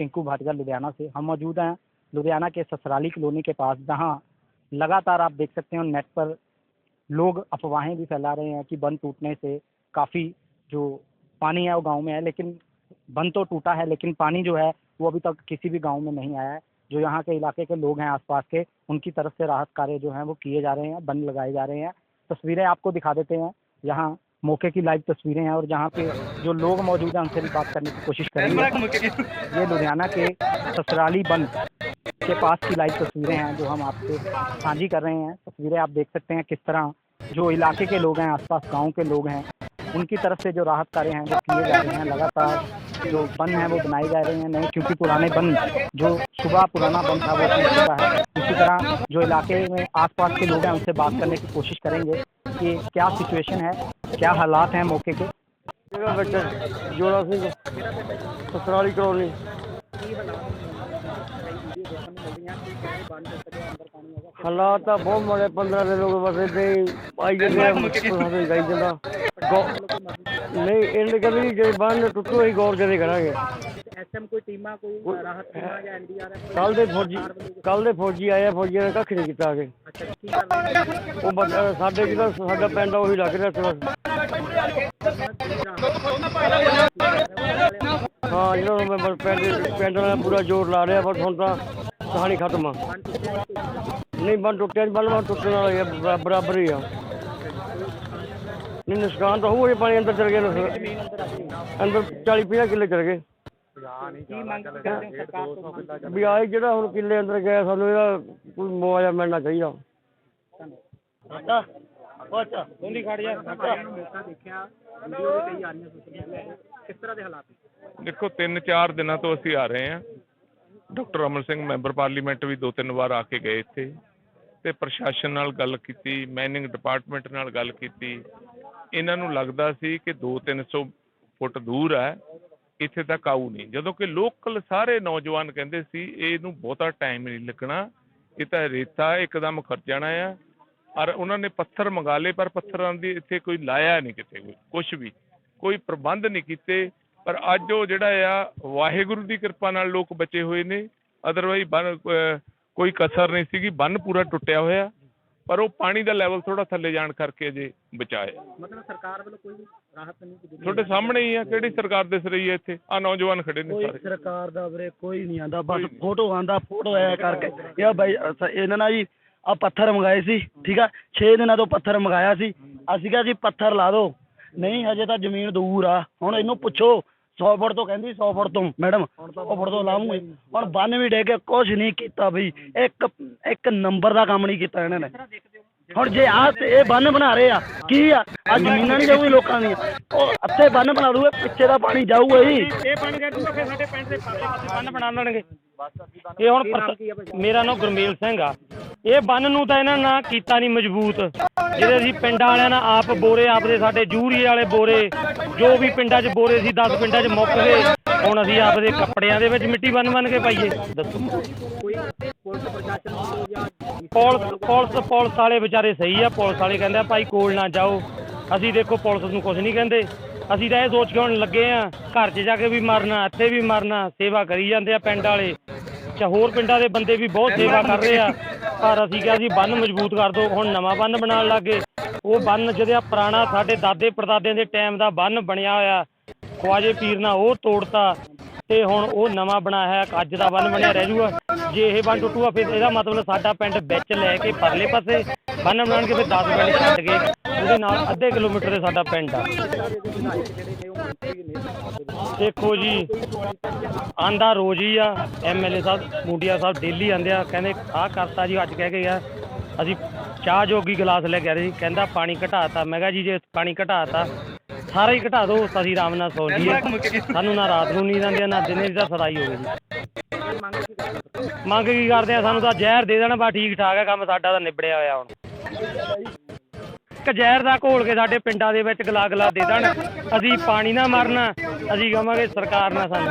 टिंकू भाटिया लुधियाना से। हम मौजूद हैं लुधियाना के ससराली कॉलोनी के पास, जहाँ लगातार आप देख सकते हैं नेट पर लोग अफवाहें भी फैला रहे हैं कि बंद टूटने से काफ़ी जो पानी है वो गाँव में है, लेकिन बंद तो टूटा है, लेकिन पानी जो है वो अभी तक किसी भी गाँव में नहीं आया है। जो यहाँ के इलाके के लोग हैं आसपास के, उनकी तरफ़ से राहत कार्य जो हैं वो किए जा रहे हैं, बंद लगाए जा रहे हैं। तस्वीरें आपको दिखा देते हैं। यहाँ मौके की लाइव तस्वीरें हैं और जहाँ पे जो लोग मौजूद हैं उनसे भी बात करने की कोशिश करेंगे। ये लुधियाना के ससराली बंद के पास की लाइव तस्वीरें हैं जो हम आपसे साझी कर रहे हैं। तस्वीरें आप देख सकते हैं किस तरह जो इलाके के लोग हैं आसपास गाँव के लोग हैं उनकी तरफ़ से जो राहत कार्य हैं वो किए जा रहे हैं लगातार जो बंद हैं वो बनाए जा रहे हैं। नहीं क्योंकि पुराने बंद जो सुबह पुराना बंद था वो टूट चुका है। इसी तरह जो इलाके में आसपास के लोग हैं उनसे बात करने की कोशिश करेंगे कि क्या सिचुएशन है। क्या हालात हैं मौके के ਜਗ੍ਹਾ ਵਿੱਚ ਜੋੜਾ ਸਿੰਘ ਸਸਰਾਲੀ ਕਲੋਨੀ ਹਾਲਾਤ ਤਾਂ ਬਹੁਤ ਮਾੜੇ 15 ਦੇ ਲੋਕ ਬਸ ਏਦਾਂ ਹੀ ਆਈ ਜਾਂਦੇ ਆ ਸਾਨੂੰ ਗਾਈ ਜਾਂਦਾ ਨਹੀਂ ਇਹਨੇ ਕਹਿੰਦੇ ਜੇ ਬੰਨ ਟੁੱਟੂ ਅਸੀਂ ਗੌਰ ਜਦੇ ਕਰਾਂਗੇ। ਐਸਐਮ ਕੋਈ ਟੀਮਾਂ ਕੋਈ ਰਾਹਤ ਟੀਮਾਂ ਜਾਂ ਐਨਡੀਆਰਐਫ ਕੱਲ ਦੇ ਫੌਜੀ ਕੱਲ ਦੇ ਫੌਜੀ ਆਏ ਆ ਫੌਜੀਆਂ ਨੇ ਕੱਖ ਨਹੀਂ ਕੀਤਾ ਆ ਕੇ ਅੱਛਾ ਕੀ ਕਰ ਰਹੇ ਉਹ ਬੰਦਾ ਸਾਡੇ ਜਿਹੜਾ ਸਾਡਾ ਪਿੰਡ ਆ ਉਹੀ ਲੱਗ ਰਿਹਾ ਸੀ ਬਸ। ਹਾਂ ਜਿਹੜਾ ਹੁਣ ਮੈਂ ਪਿੰਡ ਪਿੰਡ ਵਾਲਾ ਪੂਰਾ ਜ਼ੋਰ ਲਾ ਰਿਹਾ ਪਰ ਹੁਣ ਤਾਂ ਕਹਾਣੀ ਖਤਮ ਆ। ਨਹੀਂ ਬੰਨ ਟੁੱਟਿਆ ਨਹੀਂ ਬੰਨ ਟੁੱਟਣ ਵਾਲਾ ਬਰਾਬਰ ਹੀ ਆ। ਨਹੀਂ ਨੁਕਸਾਨ ਤਾਂ ਹੋਊਗਾ ਜੇ ਪਾਣੀ ਅੰਦਰ ਚਲ ਗਿਆ ਨੁਕਸਾਨ- ਅੰਦਰ 40 50 ਕਿੱਲੇ ਚਲ ਗਏ। ਕੀ ਮੰਗ ਕਰਦੇ ਹੋ ਸਰਕਾਰ ਤੋਂ? ਮੰਗ ਵੀ ਆਏ ਜਿਹੜਾ ਹੁਣ ਕਿੱਲੇ ਅੰਦਰ ਗਿਆ ਸਾਨੂੰ ਇਹਦਾ ਕੋਈ ਮੁਆਵਜ਼ਾ ਮਿਲਣਾ ਚਾਹੀਦਾ। ਉਹਦੀ ਖੜ ਜਾ। ਮੌਕਾ ਦੇਖਿਆ ਵੀਡੀਓ ਵੀ ਕਈ ਆ ਰਹੀਆਂ ਸੋਸ਼ਲ ਮੀਡੀਆ ਤੇ। ਕਿਸ ਤਰ੍ਹਾਂ ਦੇ ਹਾਲਾਤ ਨੇ? ਦੇਖੋ ਤਿੰਨ ਚਾਰ ਦਿਨਾਂ ਤੋਂ ਅਸੀਂ ਆ ਰਹੇ ਹਾਂ। Doctor Amar Singh member parliament ਵੀ ਦੋ ਤਿੰਨ ਵਾਰ ਆ ਕੇ ਗਏ ਇੱਥੇ। ਤੇ ਪ੍ਰਸ਼ਾਸਨ ਨਾਲ ਗੱਲ ਕੀਤੀ ਮਾਈਨਿੰਗ ਡਿਪਾਰਟਮੈਂਟ ਨਾਲ ਗੱਲ ਕੀਤੀ। ਇਹਨਾਂ ਨੂੰ ਲੱਗਦਾ ਸੀ ਕਿ 2-300 ਫੁੱਟ ਦੂਰ ਹੈ, ਇੱਥੇ ਤੱਕ ਆਊ ਨਹੀਂ। ਜਦੋਂ ਕਿ ਲੋਕਲ ਸਾਰੇ ਨੌਜਵਾਨ ਕਹਿੰਦੇ ਸੀ, ਇਹਨੂੰ ਬਹੁਤਾ ਟਾਈਮ ਨਹੀਂ ਲੱਗਣਾ, ਇਹ ਤਾਂ ਰੇਤਾ ਇੱਕਦਮ ਖਰ ਜਾਣਾ ਆ। ਔਰ ਉਹਨਾਂ ਨੇ ਪੱਥਰ ਮੰਗਾ ਲਏ, ਪਰ ਪੱਥਰਾਂ ਦੀ ਇੱਥੇ ਕੋਈ ਲਾਇਆ ਨਹੀਂ ਕਿਤੇ ਕੋਈ ਕੁਝ ਵੀ, ਕੋਈ ਪ੍ਰਬੰਧ ਨਹੀਂ ਕੀਤੇ। ਪਰ ਅੱਜ ਉਹ ਜਿਹੜਾ ਆ, ਵਾਹਿਗੁਰੂ ਦੀ ਕਿਰਪਾ ਨਾਲ ਲੋਕ ਬਚੇ ਹੋਏ ਨੇ। ਅਦਰਵਾਈਜ਼ ਬੰਨ ਕੋਈ ਕਸਰ ਨਹੀਂ ਸੀਗੀ, ਬੰਨ ਪੂਰਾ ਟੁੱਟਿਆ ਹੋਇਆ। ਪਰ ਉਹ ਪਾਣੀ ਦਾ ਲੈਵਲ ਥੋੜਾ ਥੱਲੇ ਜਾਣ ਕਰਕੇ ਅਜੇ ਬਚਾਇਆ। ਮਤਲਬ ਸਰਕਾਰ ਵੱਲੋਂ ਕੋਈ ਰਾਹਤ ਨਹੀਂ ਕੀਤੀ ਤੁਹਾਡੇ ਸਾਹਮਣੇ ਹੀ ਆ ਕਿਹੜੀ ਸਰਕਾਰ ਦਿਸ ਰਹੀ ਹੈ ਇੱਥੇ? ਆ ਨੌਜਵਾਨ ਖੜੇ ਨੇ ਕੋਈ ਸਾਰੇ। ਸਰਕਾਰ ਦਾ ਵੀਰੇ ਕੋਈ ਨਹੀਂ ਆਂਦਾ ਬਸ ਫੋਟੋ ਆਂਦਾ ਫੋਟੋ ਐ ਕਰਕੇ। ਇਹ ਬਾਈ ਇਹਨਾਂ ਨਾਲ ਜੀ ਆ ਪੱਥਰ ਮੰਗਾਏ ਸੀ ਠੀਕ ਆ? 6 ਦਿਨਾਂ ਤੋਂ ਪੱਥਰ ਮੰਗਾਇਆ ਸੀ। ਅਸੀਂ ਕਿਹਾ ਜੀ ਪੱਥਰ ਲਾ ਦਿਓ। ਨਹੀਂ ਹਜੇ ਤਾਂ ਜ਼ਮੀਨ ਦੂਰ ਆ। ਹੁਣ ਇਹਨੂੰ ਪੁੱਛੋ 100 ਫੁੱਟ ਤੋਂ ਕਹਿੰਦੀ 100 ਫੁੱਟ ਤੋਂ ਮੈਡਮ 100 ਫੁੱਟ ਤੋਂ ਲਾਵਾਂਗੇ ਹੁਣ ਬੰਨ ਵੀ ਡੇ ਕੇ ਕੁਝ ਨਹੀਂ ਕੀਤਾ ਬਈ ਇੱਕ ਇੱਕ ਨੰਬਰ ਦਾ ਕੰਮ ਨਹੀਂ ਕੀਤਾ ਇਹਨਾਂ ਨੇ। ਹੁਣ ਜੇ ਆ ਇਹ ਬੰਨ ਬਣਾ ਰਹੇ ਆ ਕੀ ਆ? ਆ ਜ਼ਮੀਨਾਂ ਨਹੀਂ ਜਾਊਗੀ ਲੋਕਾਂ ਦੀਆਂ। ਉਹ ਅੱਥੇ ਬੰਨ ਬਣਾ ਦੂਗੇ ਪਿੱਛੇ ਦਾ ਪਾਣੀ ਜਾਊਗਾ ਹੀ। ਇਹ ਬਣ ਗਿਆ ਤੂੰ ਫਿਰ ਸਾਡੇ ਪਿੰਡ ਦੇ ਪਾਸੇ ਬੰਨ ਬਣਾ ਲੈਣਗੇ ਇਹ ਹੁਣ ਮੇਰਾ ਨਾਮ ਗੁਰਮੇਲ ਸਿੰਘ ਆ। ਇਹ ਬੰਨ ਨੂੰ ਤਾਂ ਇਹਨਾਂ ਨੇ ਨਾ ਕੀਤਾ ਨਹੀਂ ਮਜ਼ਬੂਤ। ਜਿਹੜੇ ਅਸੀਂ ਪਿੰਡਾਂ ਵਾਲਿਆਂ ਨਾਲ ਆਪ ਬੋਰੇ, ਆਪਦੇ ਸਾਡੇ ਜੂਰੀਏ ਵਾਲੇ ਬੋਰੇ, ਜੋ ਵੀ ਪਿੰਡਾਂ 'ਚ ਬੋਰੇ ਸੀ 10 ਪਿੰਡਾਂ 'ਚ ਮੁੱਕ ਗਏ। ਹੁਣ ਅਸੀਂ ਆਪਦੇ ਕੱਪੜਿਆਂ ਦੇ ਵਿੱਚ ਮਿੱਟੀ ਬੰਨ ਬੰਨ ਕੇ ਪਾਈਏ। ਦੱਸੋ। ਪੁਲਿਸ ਪੁਲਿਸ ਪੁਲਿਸ ਵਾਲੇ ਵਿਚਾਰੇ ਸਹੀ ਆ, ਪੁਲਿਸ ਵਾਲੇ ਕਹਿੰਦੇ ਭਾਈ ਕੋਲ ਨਾ ਜਾਓ। ਅਸੀਂ ਦੇਖੋ, ਪੁਲਿਸ ਨੂੰ ਕੁਝ ਨਹੀਂ ਕਹਿੰਦੇ। ਅਸੀਂ ਤਾਂ ਇਹ ਸੋਚ ਕੇ ਹੁਣ ਲੱਗੇ ਆ, ਘਰ 'ਚ ਜਾ ਕੇ ਵੀ ਮਰਨਾ, ਇੱਥੇ ਵੀ ਮਰਨਾ, ਸੇਵਾ ਕਰੀ ਜਾਂਦੇ ਆ ਪਿੰਡ ਵਾਲੇ। ਚ ਹੋਰ ਪਿੰਡਾਂ ਦੇ ਬੰਦੇ ਵੀ ਬਹੁਤ ਸੇਵਾ ਕਰ ਰਹੇ ਆ। ਪਰ ਅਸੀਂ ਕਿਹਾ ਜੀ ਬੰਨ ਮਜ਼ਬੂਤ ਕਰ ਦਿਓ ਹੁਣ ਨਵਾਂ ਬੰਨ ਬਣਾਉਣ ਲੱਗੇ ਉਹ ਬੰਨ ਜਿਹੜਾ ਪੁਰਾਣਾ ਸਾਡੇ ਦਾਦੇ ਪੜਦਾਦਿਆਂ ਦੇ ਟਾਈਮ ਦਾ ਬੰਨ ਬਣਿਆ ਹੋਇਆ, ਖਵਾਜੇ ਪੀਰ ਨਾਲ ਉਹ ਤੋੜਤਾ ਤੇ ਹੁਣ ਉਹ ਨਵਾਂ ਬਣਾਇਆ ਹੈ, ਅੱਜ ਦਾ ਬੰਨ ਬਣਿਆ ਰਹਿ ਜੂਗਾ ਜੇ ਇਹ ਬੰਨ ਟੁੱਟੂਗਾ, ਫਿਰ ਇਹਦਾ ਮਤਲਬ ਸਾਡਾ ਪਿੰਡ ਵਿੱਚ ਲੈ ਕੇ ਪਰਲੇ ਪਾਸੇ ਬੰਨ ਬਣਾਉਣ ਕੇ ਫਿਰ 10 ਪਿੰਡ ਛੱਡ ਗਏ ਉਹਦੇ ਨਾਲ ਅੱਧੇ ਕਿਲੋਮੀਟਰ ਦੇ ਸਾਡਾ ਪਿੰਡ ਆ। ਦੇਖੋ ਜੀ, ਆਂਦਾ ਰੋਜ਼ ਹੀ ਆ ਐਮਐਲਏ ਸਾਹਿਬ, ਮੁੰਡਿਆ ਸਾਹਿਬ ਡੇਲੀ ਆਂਦੇ ਆ, ਕਹਿੰਦੇ ਆਹ ਕਰਤਾ ਜੀ, ਅੱਜ ਕਹਿ ਕੇ ਗਿਆ। ਅਸੀਂ ਚਾਹ ਜੋਗੀ ਗਲਾਸ ਲੈ ਕੇ ਆ ਰਹੇ ਸੀ, ਕਹਿੰਦਾ ਪਾਣੀ ਘਟਾਤਾ। ਮੈਂ ਕਿਹਾ ਜੀ, ਜੇ ਪਾਣੀ ਘਟਾਤਾ, ਸਾਰਾ ਹੀ ਘਟਾ ਦਿਓ ਅਸੀਂ ਆਰਾਮ ਨਾਲ ਸੌ ਲਈਏ ਸਾਨੂੰ ਨਾ ਰਾਤ ਨੂੰ ਨੀਂਦ ਆਉਂਦੀ ਨਾ ਦਿਨੇ ਦੀ ਤਾਂ ਸਦਾਈ ਹੋਵੇ ਜੀ। ਮੰਗ ਕੀ ਕਰਦੇ ਆ, ਸਾਨੂੰ ਤਾਂ ਜ਼ਹਿਰ ਦੇ ਦੇਣਾ, ਬਾ ਠੀਕ ਠਾਕ ਆ, ਕੰਮ ਸਾਡਾ ਤਾਂ ਨਿਬੜਿਆ ਹੋਇਆ ਹੁਣ। ਇੱਕ ਜ਼ਹਿਰ ਦਾ ਘੋਲ ਕੇ ਸਾਡੇ ਪਿੰਡਾਂ ਦੇ ਵਿੱਚ ਗਲਾ ਗਲਾ ਦੇ ਦੇਣ। ਅਸੀਂ ਪਾਣੀ ਨਾ ਮਰਨਾ ਅਸੀਂ ਕਹਾਂਗੇ ਸਰਕਾਰ ਨਾਲ ਸਾਨੂੰ।